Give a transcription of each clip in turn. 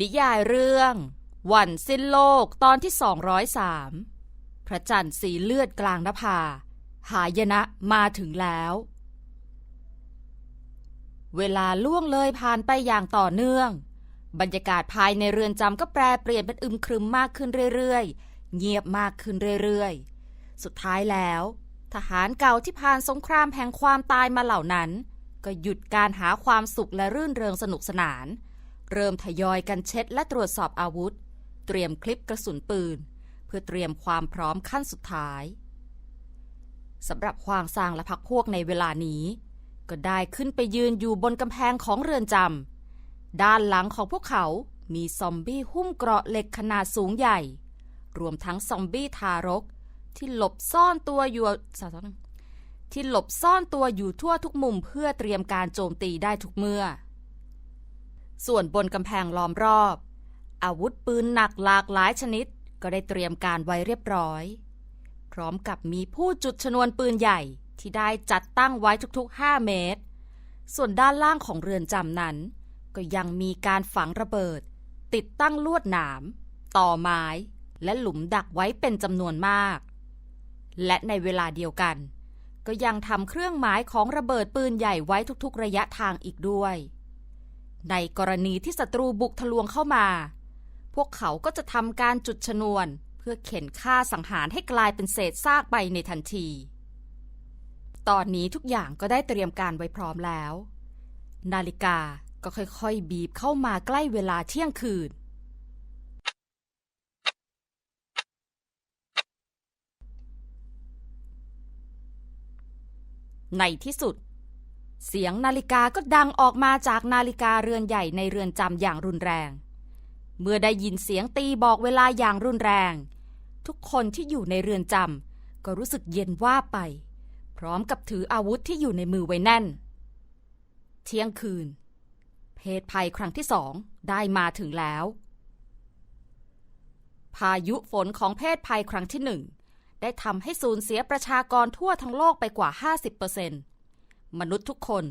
นิยายเรื่อง วันสิ้นโลกตอนที่ 203 พระจันทร์สีเลือดกลางนภา หายนะมาถึงแล้ว เวลาล่วงเลยผ่านไปอย่างต่อเนื่อง บรรยากาศภายในเรือนจำก็แปรเปลี่ยนเป็นอึมครึมมากขึ้นเรื่อยๆ เงียบมากขึ้นเรื่อยๆ สุดท้ายแล้ว ทหารเก่าที่ผ่านสงครามแห่งความตายมาเหล่านั้น ก็หยุดการหาความสุขและรื่นเริงสนุกสนานเเริ่มทยอยกันเช็ดและตรวจสอบอาวุธ เตรียมคลิปกระสุนปืน เพื่อเตรียมความพร้อมขั้นสุดท้ายสำหรับควางซางและพักพวกในเวลานี้ ก็ได้ขึ้นไปยืนอยู่บนกำแพงของเรือนจำด้านหลังของพวกเขามีซอมบี้หุ้มเกราะเหล็กขนาดสูงใหญ่ รวมทั้งซอมบี้ทารก ที่หลบซ่อนตัวอยู่ที่หลบซ่อนตัวอยู่ทั่วทุกมุมเพื่อเตรียมการโจมตีได้ทุกเมื่อ ส่วนบนกำแพงล้อมรอบ อาวุธปืนหนักหลากหลายชนิดก็ได้เตรียมการไว้เรียบร้อย พร้อมกับมีผู้จุดชนวนปืนใหญ่ที่ได้จัดตั้งไว้ทุกๆ 5 เมตร ส่วนด้านล่างของเรือนจำนั้น ก็ยังมีการฝังระเบิด ติดตั้งลวดหนาม ต่อไม้ และหลุมดักไว้เป็นจำนวนมาก และในเวลาเดียวกัน ก็ยังทำเครื่องหมายของระเบิดปืนใหญ่ไว้ทุกๆ ระยะทางอีกด้วย ในกรณีที่ศัตรูบุกทะลวงเข้ามา พวกเขาก็จะทำการจุดชนวน เพื่อเข็นฆ่าสังหารให้กลายเป็นเศษซากไปในทันที ตอนนี้ทุกอย่างก็ได้เตรียมการไว้พร้อมแล้ว นาฬิกาก็ค่อยๆ บีบเข้ามาใกล้เวลาเที่ยงคืน ในที่สุด เสียงนาฬิกาก็ดังออกมาจากนาฬิกาเรือนใหญ่ในเรือนจำอย่างรุนแรง เมื่อได้ยินเสียงตีบอกเวลาอย่างรุนแรง ทุกคนที่อยู่ในเรือนจำก็รู้สึกเย็นว่าไป พร้อมกับถืออาวุธที่อยู่ในมือไว้แน่น เที่ยงคืน เพศภัยครั้งที่สองได้มาถึงแล้ว พายุฝนของเพศภัยครั้งที่หนึ่งได้ทำให้สูญเสียประชากรทั่วทั้งโลกไปกว่า 50% มนุษย์ทุกคน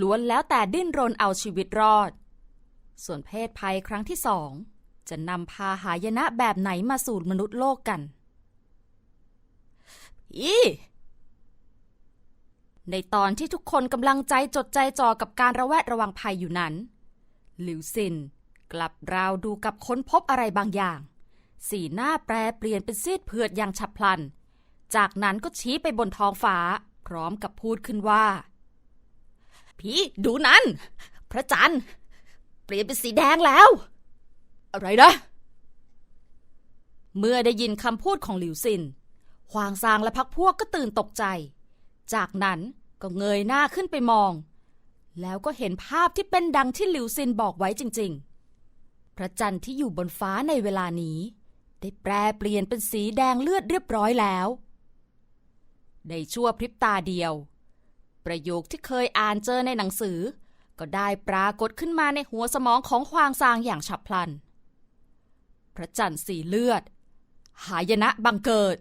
ล้วนแล้วแต่ดิ้นรนเอาชีวิตรอด ส่วนเพศภัยครั้งที่สอง จะนำพาหายนะแบบไหนมาสู่มนุษย์โลกกัน อีในตอนที่ทุกคนกำลังใจจดใจจ่อกับการระแวดระวังภัยอยู่นั้น หลิวซินกลับราวดูกับค้นพบอะไรบางอย่าง สีหน้าแปรเปลี่ยนเป็นซีดเผือดอย่างฉับพลัน จากนั้นก็ชี้ไปบนท้องฟ้า พร้อมกับพูดขึ้นว่า พี่ดูนั้น พระจันทร์ เปลี่ยนเป็นสีแดงแล้ว อะไรนะ เมื่อได้ยินคำพูดของหลิวซินควางซางและพักพวกก็ตื่นตกใจ จากนั้นก็เงยหน้าขึ้นไปมอง แล้วก็เห็นภาพที่เป็นดังที่หลิวซินบอกไว้จริง ๆ พระจันทร์ที่อยู่บนฟ้าในเวลานี้ ได้แปรเปลี่ยนเป็นสีแดงเลือดเรียบร้อยแล้ว ในชั่วพริบตาเดียว ประโยคที่เคยอ่านเจอในหนังสือ ก็ได้ปรากฏขึ้นมาในหัวสมองของควางซางอย่างฉับพลัน พระจันทร์สีเลือด หายนะบังเกิด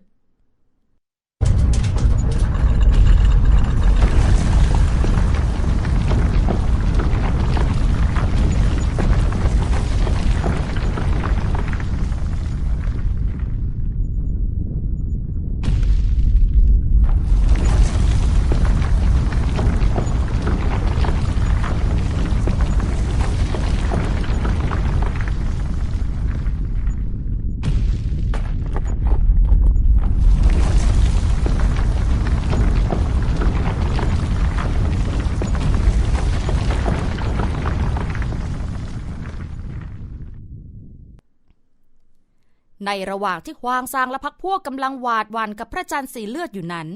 ในระหว่างที่ควางซางและพักพวกกำลังหวาดหวันกับพระจันทร์สีเลือดอยู่นั้น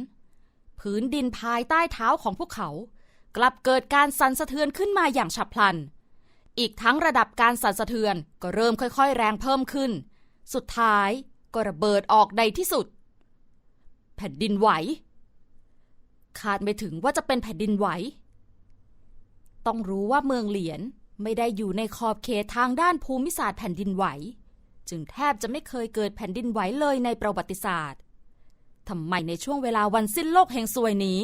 พื้นดินภายใต้เท้าของพวกเขา กลับเกิดการสั่นสะเทือนขึ้นมาอย่างฉับพลัน อีกทั้งระดับการสั่นสะเทือนก็เริ่มค่อยๆ แรงเพิ่มขึ้น สุดท้ายก็ระเบิดออกในที่สุด แผ่นดินไหว คาดไม่ถึงว่าจะเป็นแผ่นดินไหว ต้องรู้ว่าเมืองเหลียนไม่ได้อยู่ในขอบเขตทางด้านภูมิศาสตร์แผ่นดินไหว จึงแทบจะไม่เคยเกิดแผ่นดินไหวเลยในประวัติศาสตร์ทำไมในช่วงเวลาวันสิ้นโลกแห่งซวยนี้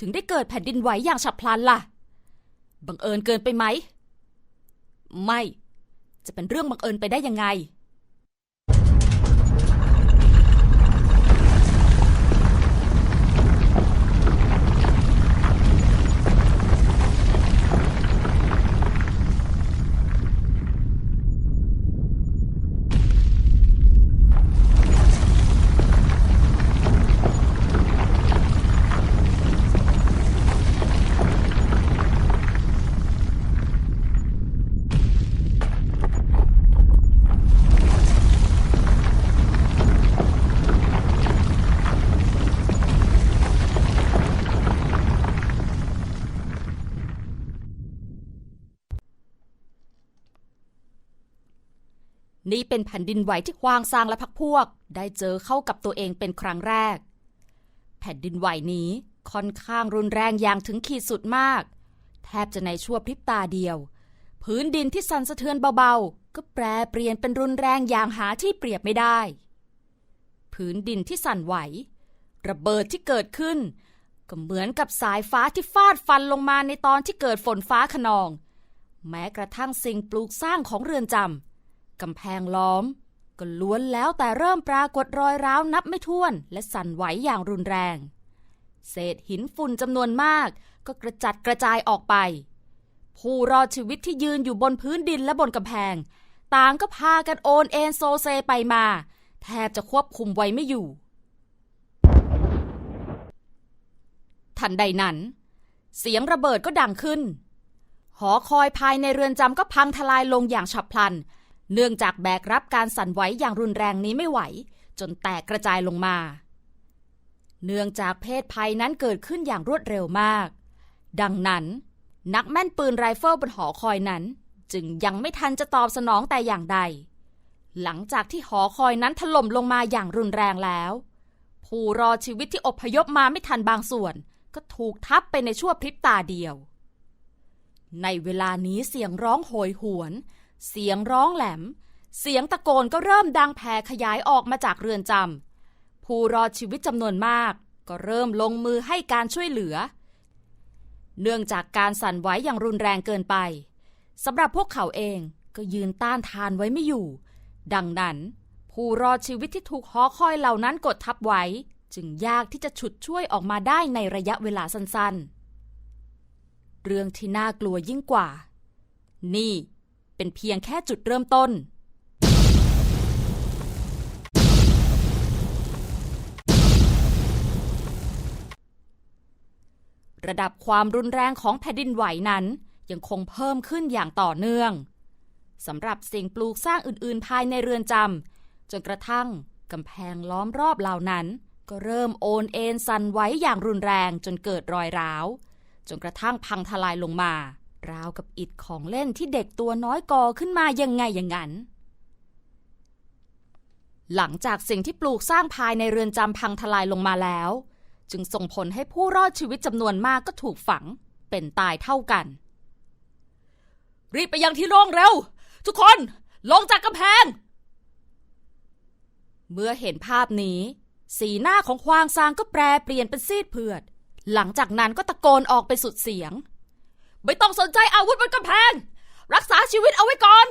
ถึงได้เกิดแผ่นดินไหวอย่างฉับพลันล่ะ บังเอิญเกินไปไหม ไม่ จะเป็นเรื่องบังเอิญไปได้ยังไง นี่เป็นแผ่นดินไหวที่ควางซางและพักพวก ได้เจอเข้ากับตัวเองเป็นครั้งแรก แผ่นดินไหวนี้ค่อนข้างรุนแรงอย่างถึงขีดสุดมาก แทบจะในชั่วพริบตาเดียว พื้นดินที่สั่นสะเทือนเบาๆ ก็แปรเปลี่ยนเป็นรุนแรงอย่างหาที่เปรียบไม่ได้ พื้นดินที่สั่นไหว ระเบิดที่เกิดขึ้น ก็เหมือนกับสายฟ้าที่ฟาดฟันลงมาในตอนที่เกิดฝนฟ้าขนอง แม้กระทั่งสิ่งปลูกสร้างของเรือนจำ กำแพงล้อม ก็ล้วนแล้วแต่เริ่มปรากฏรอยร้าวนับไม่ถ้วน และสั่นไหวอย่างรุนแรง เศษหินฝุ่นจำนวนมาก ก็กระจัดกระจายออกไป ผู้รอดชีวิตที่ยืนอยู่บนพื้นดินและบนกำแพง ต่างก็พากันโอนเอ็นโซเซไปมา แทบจะควบคุมไว้ไม่อยู่ ทันใดนั้น เสียงระเบิดก็ดังขึ้นหอคอยภายในเรือนจำก็พังทลายลงอย่างฉับพลัน เนื่องจากแบกรับการสั่นไหวอย่างรุนแรงนี้ไม่ไหว จนแตกกระจายลงมา เนื่องจากเพศภัยนั้นเกิดขึ้นอย่างรวดเร็วมาก ดังนั้น นักแม่นปืนไรเฟิลบนหอคอยนั้น จึงยังไม่ทันจะตอบสนองแต่อย่างใด หลังจากที่หอคอยนั้นถล่มลงมาอย่างรุนแรงแล้ว ผู้รอชีวิตที่อพยพมาไม่ทันบางส่วน ก็ถูกทับไปในชั่วพริบตาเดียว ในเวลานี้เสียงร้องโหยหวน เสียงร้องแหลม เสียงตะโกนก็เริ่มดังแผ่ขยายออกมาจากเรือนจำผู้รอดชีวิตจำนวนมาก ก็เริ่มลงมือให้การช่วยเหลือ เนื่องจากการสั่นไหวอย่างรุนแรงเกินไปสำหรับพวกเขาเองก็ยืนต้านทานไว้ไม่อยู่ ดังนั้น ผู้รอดชีวิตที่ถูกหอคอยเหล่านั้นกดทับไว้ จึงยากที่จะฉุดช่วยออกมาได้ในระยะเวลาสั้นๆ เรื่องที่น่ากลัวยิ่งกว่า นี่ เป็นเพียงแค่จุดเริ่มต้น ระดับความรุนแรงของแผ่นดินไหวนั้นยังคงเพิ่มขึ้นอย่างต่อเนื่องสำหรับสิ่งปลูกสร้างอื่นๆ ภายในเรือนจำจนกระทั่งกำแพงล้อมรอบเหล่านั้น ก็เริ่มโอนเอ็นสั่นไหวอย่างรุนแรงจนเกิดรอยร้าว จนกระทั่งพังทลายลงมา ราวกับอิฐของเล่นที่เด็กตัวน้อยก่อขึ้นมายังไงอย่างนั้น หลังจากสิ่งที่ปลูกสร้างภายในเรือนจำพังทลายลงมาแล้ว จึงส่งผลให้ผู้รอดชีวิตจำนวนมากก็ถูกฝังเป็นตายเท่ากัน รีบไปยังที่โล่งเร็ว ทุกคนลงจากกำแพง เมื่อเห็นภาพนี้ สีหน้าของควางซางก็แปรเปลี่ยนเป็นซีดเผือด หลังจากนั้นก็ตะโกนออกไปสุดเสียง ไม่ต้องสนใจอาวุธบนกำแพง รักษาชีวิตเอาไว้ก่อน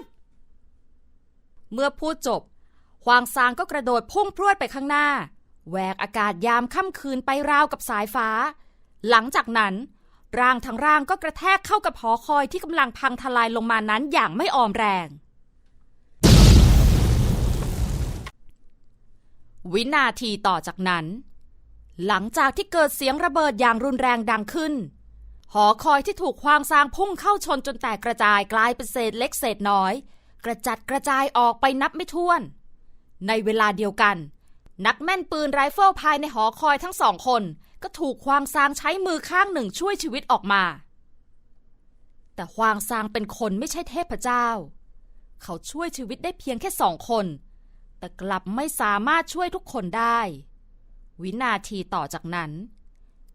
เมื่อพูดจบควางซางก็กระโดดพุ่งพรวดไปข้างหน้าแหวกอากาศยามค่ำคืนไปราวกับสายฟ้า หลังจากนั้น ร่างทั้งร่างก็กระแทกเข้ากับหอคอยที่กำลังพังทลายลงมานั้นอย่างไม่อ่อนแรง วินาทีต่อจากนั้น หลังจากที่เกิดเสียงระเบิดอย่างรุนแรงดังขึ้น หอคอยที่ถูกควางซางพุ่งเข้าชนจนแตกกระจายกลายเป็นเศษเล็กเศษน้อย กระจัดกระจายออกไปนับไม่ถ้วน ในเวลาเดียวกัน นักแม่นปืนไรเฟิลภายในหอคอยทั้งสองคน ก็ถูกควางซางใช้มือข้างหนึ่งช่วยชีวิตออกมา แต่ควางซางเป็นคนไม่ใช่เทพเจ้า เขาช่วยชีวิตได้เพียงแค่สองคน แต่กลับไม่สามารถช่วยทุกคนได้ วินาทีต่อจากนั้น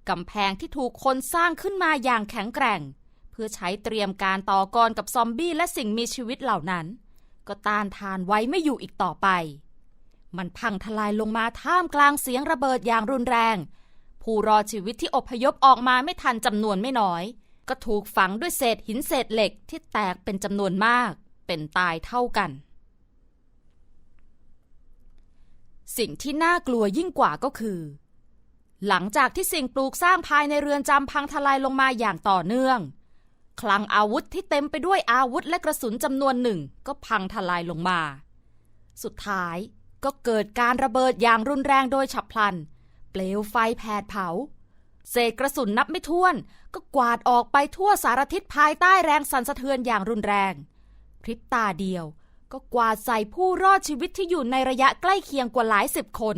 กำแพงที่ถูกคนสร้างขึ้นมาอย่างแข็งแกร่ง เพื่อใช้เตรียมการต่อกรกับซอมบี้และสิ่งมีชีวิตเหล่านั้น ก็ต้านทานไว้ไม่อยู่อีกต่อไป มันพังทลายลงมาท่ามกลางเสียงระเบิดอย่างรุนแรง ผู้รอดชีวิตที่อพยพออกมาไม่ทันจำนวนไม่น้อย ก็ถูกฝังด้วยเศษหินเศษเหล็กที่แตกเป็นจำนวนมาก เป็นตายเท่ากัน สิ่งที่น่ากลัวยิ่งกว่าก็คือ หลังจากที่สิ่งปลูกสร้างภายในเรือนจำพังทลายลงมาอย่างต่อเนื่อง คลังอาวุธที่เต็มไปด้วยอาวุธและกระสุนจำนวนหนึ่งก็พังทลายลงมา สุดท้ายก็เกิดการระเบิดอย่างรุนแรงโดยฉับพลัน เปลวไฟแผดเผา เศษกระสุนนับไม่ถ้วน ก็กวาดออกไปทั่วสารทิศภายใต้แรงสั่นสะเทือนอย่างรุนแรง พริบตาเดียวก็กวาดใส่ผู้รอดชีวิตที่อยู่ในระยะใกล้เคียงกว่าหลายสิบคน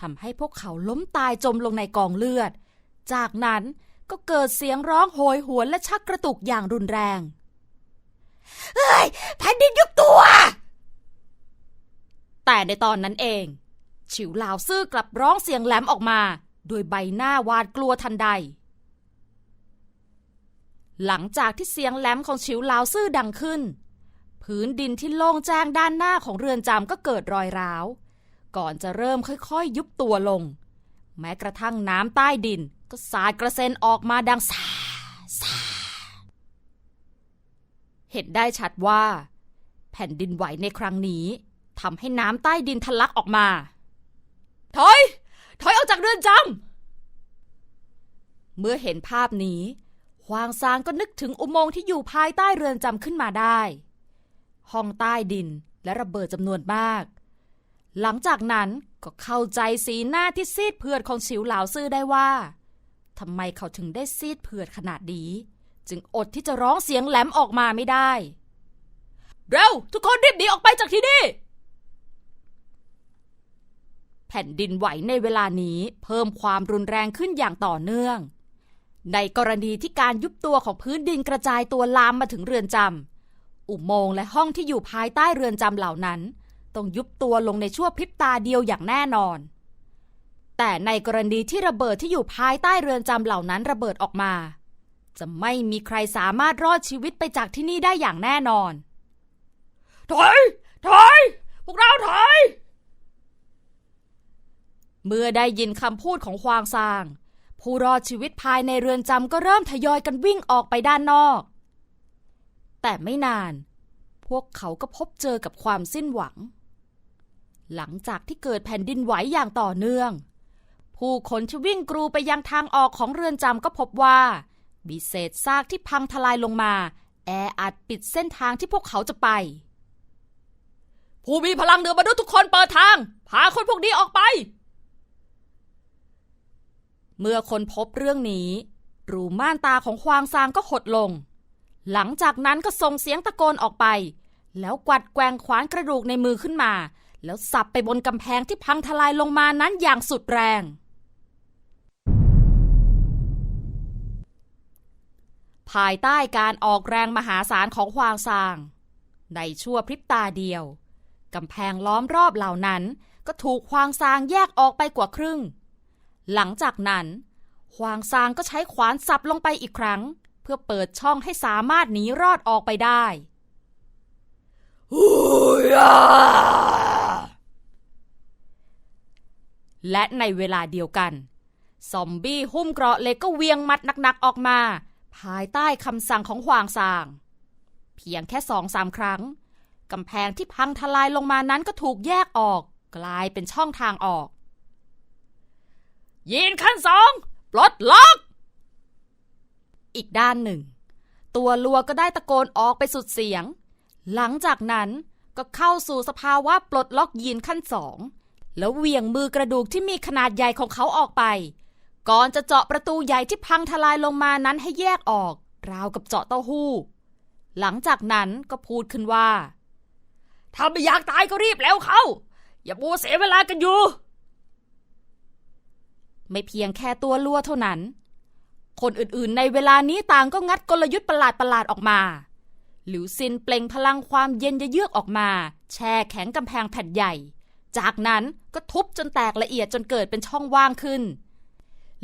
ทำให้พวกเขาล้มตายจมลงในกองเลือด จากนั้นก็เกิดเสียงร้องโหยหวนและชักกระตุกอย่างรุนแรง เฮ้ยแผ่นดินยุบตัว แต่ในตอนนั้นเอง ฉิวหลาวซื่อกลับร้องเสียงแหลมออกมา โดยใบหน้าหวาดกลัวทันใด หลังจากที่เสียงแหลมของฉิวหลาวซื่อดังขึ้น พื้นดินที่โล่งแจ้งด้านหน้าของเรือนจำก็เกิดรอยร้าว ก่อนจะเริ่มค่อยๆยุบตัวลง แม้กระทั่งน้ำใต้ดิน ก็สาดกระเซ็นออกมาดังสาสาเห็นได้ชัดว่า แผ่นดินไหวในครั้งนี้ทำให้น้ำใต้ดินทะลักออกมา ถอย ถอยออกจากเรือนจำ เมื่อเห็นภาพนี้ฮวางซางก็นึกถึงอุโมงค์ที่อยู่ภายใต้เรือนจำขึ้นมาได้ ห้องใต้ดินและระเบิดจำนวนมาก หลังจากนั้นก็เข้าใจสีหน้าที่ซีดเผือดของฉิวหลาวซื่อได้ว่าทำไมเขาถึงได้ซีดเผือดขนาดนี้ จึงอดที่จะร้องเสียงแหลมออกมาไม่ได้ เร็ว ทุกคนรีบหนีออกไปจากที่นี่แผ่นดินไหวในเวลานี้เพิ่มความรุนแรงขึ้นอย่างต่อเนื่อง ในกรณีที่การยุบตัวของพื้นดินกระจายตัวลามมาถึงเรือนจำอุโมงค์และห้องที่อยู่ภายใต้เรือนจำเหล่านั้น ต้องยุบตัวลงในชั่วพริบตาเดียวอย่างแน่นอน แต่ในกรณีที่ระเบิดที่อยู่ภายใต้เรือนจำเหล่านั้นระเบิดออกมา จะไม่มีใครสามารถรอดชีวิตไปจากที่นี่ได้อย่างแน่นอน ถอย ถอย พวกเราถอย เมื่อได้ยินคำพูดของควางซาง ผู้รอดชีวิตภายในเรือนจำก็เริ่มทยอยกันวิ่งออกไปด้านนอก แต่ไม่นาน พวกเขาก็พบเจอกับความสิ้นหวัง หลังจากที่เกิดแผ่นดินไหวอย่างต่อเนื่อง ผู้คนที่วิ่งกรูไปยังทางออกของเรือนจำก็พบว่า มีเศษซากที่พังทลายลงมา แออัดปิดเส้นทางที่พวกเขาจะไป ผู้มีพลังเหนือมนุษย์ทุกคนเปิดทาง พาคนพวกนี้ออกไป เมื่อคนพบเรื่องนี้ รูม่านตาของควางซางก็หดลง หลังจากนั้นก็ส่งเสียงตะโกนออกไป แล้วกวัดแกว่งขวานกระดูกในมือขึ้นมา แล้วสับไปบนกำแพงที่พังทลายลงมานั้นอย่างสุดแรง ภายใต้การออกแรงมหาศาลของควางซาง ในชั่วพริบตาเดียวกำแพงล้อมรอบเหล่านั้น ก็ถูกควางซางแยกออกไปกว่าครึ่ง หลังจากนั้นควางซางก็ใช้ขวานสับลงไปอีกครั้ง เพื่อเปิดช่องให้สามารถหนีรอดออกไปได้ และในเวลาเดียวกัน ซอมบี้หุ้มเกราะเหล็กก็เวียงมัดหนักๆออกมา ภายใต้คำสั่งของควางซาง เพียงแค่สองสามครั้งกำแพงที่พังทลายลงมานั้นก็ถูกแยกออก กลายเป็นช่องทางออกยินขั้นสองปลดล็อก อีกด้านหนึ่ง ตัวลัวก็ได้ตะโกนออกไปสุดเสียง หลังจากนั้นก็เข้าสู่สภาวะปลดล็อกยีนขั้นสอง แล้วเหวี่ยงมือกระดูกที่มีขนาดใหญ่ของเขาออกไป ก่อนจะเจาะประตูใหญ่ที่พังทลายลงมานั้นให้แยกออก ราวกับเจาะเต้าหู้ หลังจากนั้นก็พูดขึ้นว่า ถ้าไม่อยากตายก็รีบแล้วเขาอย่ามัวเสียเวลากันอยู่ ไม่เพียงแค่ตัวลัวเท่านั้น คนอื่นๆ ในเวลานี้ต่างก็งัดกลยุทธ์ประหลาดๆออกมา หลิวซินเปล่งพลังความเย็นเยือกออกมา แช่แข็งกำแพงแผ่นใหญ่ จากนั้นก็ทุบจนแตกละเอียดจนเกิดเป็นช่องว่างขึ้น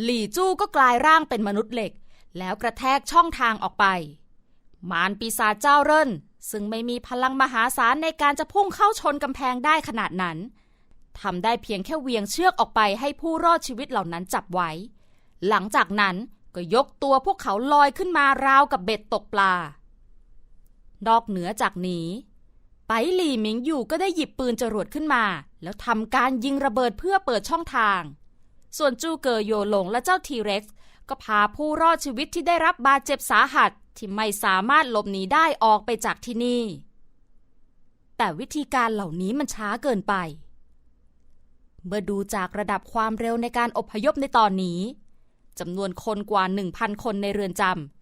หลี่จู้ก็กลายร่างเป็นมนุษย์เหล็ก แล้วกระแทกช่องทางออกไป มารปีศาจเจ้าเริ่น ซึ่งไม่มีพลังมหาศาลในการจะพุ่งเข้าชนกำแพงได้ขนาดนั้นทำได้เพียงแค่เวียงเชือกออกไปให้ผู้รอดชีวิตเหล่านั้นจับไว้ หลังจากนั้นก็ยกตัวพวกเขาลอยขึ้นมาราวกับเบ็ดตกปลา นอกเหนือจากนี้ ไปหลี่หมิงอยู่ก็ได้หยิบปืนจรวดขึ้นมา แล้วทำการยิงระเบิดเพื่อเปิดช่องทาง ส่วนจูเกอโยหลงและเจ้าทีเร็กซ์ก็พาผู้รอดชีวิตที่ได้รับบาดเจ็บสาหัสที่ไม่สามารถหลบหนีได้ออกไปจากที่นี่ แต่วิธีการเหล่านี้มันช้าเกินไป เมื่อดูจากระดับความเร็วในการอพยพในตอนนี้จำนวนคนกว่า 1,000 คนในเรือนจำ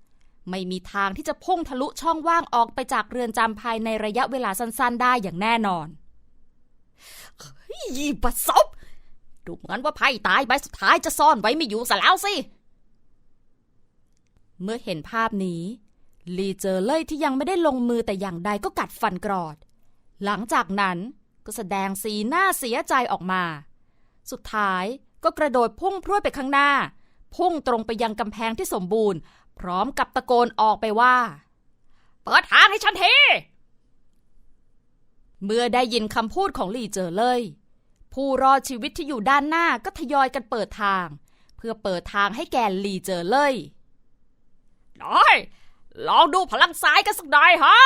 ไม่มีทางที่จะพุ่งทะลุช่องว่างออกไปจากเรือนจำภายในระยะเวลาสั้นๆ ได้อย่างแน่นอนยี่ปัสซบดูเหมือนว่าไพ่ตายใบสุดท้ายจะซ่อนไว้ไม่อยู่ซะแล้วสิ เมื่อเห็นภาพนี้ ลีเจอเล่ยที่ยังไม่ได้ลงมือแต่อย่างใดก็กัดฟันกรอด หลังจากนั้นก็แสดงสีหน้าเสียใจออกมา สุดท้ายก็กระโดดพุ่งพรวดไปข้างหน้า พุ่งตรงไปยังกำแพงที่สมบูรณ์ พร้อมกับตะโกนออกไปว่า เปิดทางให้ฉันทีเมื่อได้ยินคำพูดของลีเจอเลย ผู้รอดชีวิตที่อยู่ด้านหน้าก็ทยอยกันเปิดทาง เพื่อเปิดทางให้แก่ลีเจอเลยได้ลองดูพลังซ้ายกันสักหน่อยฮะ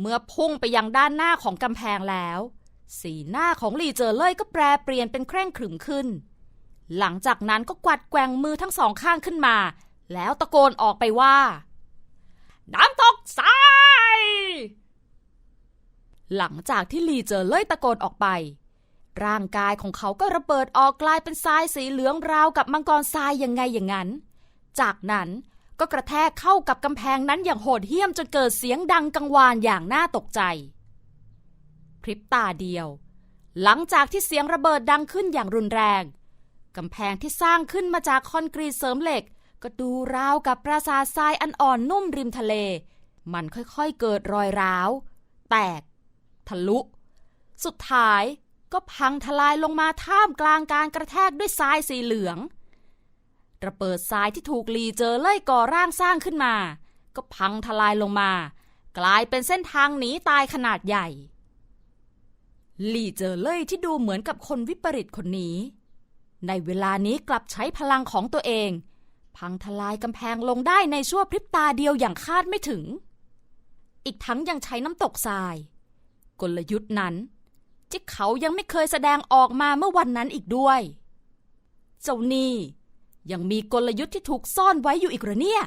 เมื่อพุ่งไปยังด้านหน้าของกำแพงแล้ว สีหน้าของลีเจอเลยก็แปรเปลี่ยนเป็นเคร่งขรึมขึ้น หลังจากนั้นก็กวัดแกว่งมือทั้งสองข้างขึ้นมา แล้วตะโกนออกไปว่า น้ำตกทรายหลังจากที่ลีเจอเล่ยตะโกนออกไป ร่างกายของเขาก็ระเบิดออกกลายเป็นทรายสีเหลืองราวกับมังกรทรายยังไงอย่างนั้น จากนั้นก็กระแทกเข้ากับกำแพงนั้นอย่างโหดเหี้ยมจนเกิดเสียงดังกังวานอย่างน่าตกใจ พริบตาเดียว หลังจากที่เสียงระเบิดดังขึ้นอย่างรุนแรง กำแพงที่สร้างขึ้นมาจากคอนกรีตเสริมเหล็ก ก็ดูราวกับปราสาททรายอันอ่อนนุ่มริมทะเล มันค่อยๆเกิดรอยร้าว แตก ทะลุ สุดท้ายก็พังทลายลงมาท่ามกลางการกระแทกด้วยทรายสีเหลือง ระเบิดทรายที่ถูกลีเจอเล่ยก่อร่างสร้างขึ้นมา ก็พังทลายลงมา กลายเป็นเส้นทางหนีตายขนาดใหญ่ ลีเจอเล่ยที่ดูเหมือนกับคนวิปริตคนนี้ ในเวลานี้กลับใช้พลังของตัวเอง พังทลายกำแพงลงได้ในชั่วพริบตาเดียวอย่างคาดไม่ถึง อีกทั้งยังใช้น้ำตกทราย กลยุทธ์นั้นที่เขายังไม่เคยแสดงออกมาเมื่อวันนั้นอีกด้วย เจ้านี่ยังมีกลยุทธ์ที่ถูกซ่อนไว้อยู่อีกหรอเนี่ย